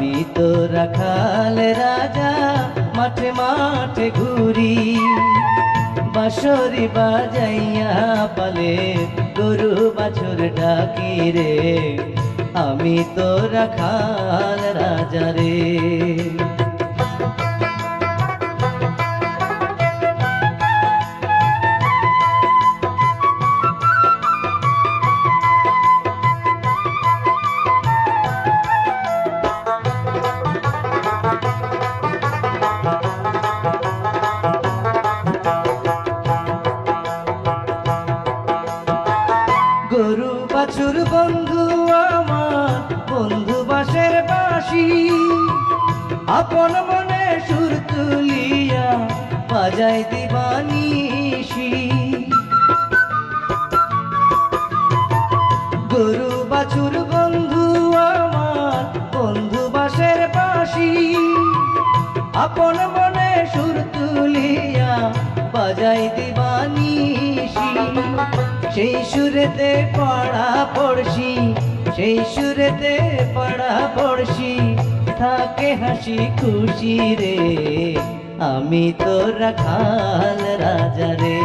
আমি তো রাখাল রাজা মাঠে মাঠে ঘুরি। বাঁশরি বাজাইয়া পালে গরু বাছুর ডাকি রে। আমি তো রাখাল রাজা রে। গরু বাছুর বন্ধু আমার বন্ধু বাসের বাসি। আপন মনে সুর তুলিয়া বাজাই দিবানিসি গরু বাছুর বন্ধু আমার বন্ধু বাসের বাসি। আপন মনে সুর তুলিয়া বাজাই দিবানিসি সেই সুরেতে পড়া পড়শি সেই সুরেতে পড়া পড়শি থাকে হাসি খুশি রে, আমি তো রাখাল রাজা রে।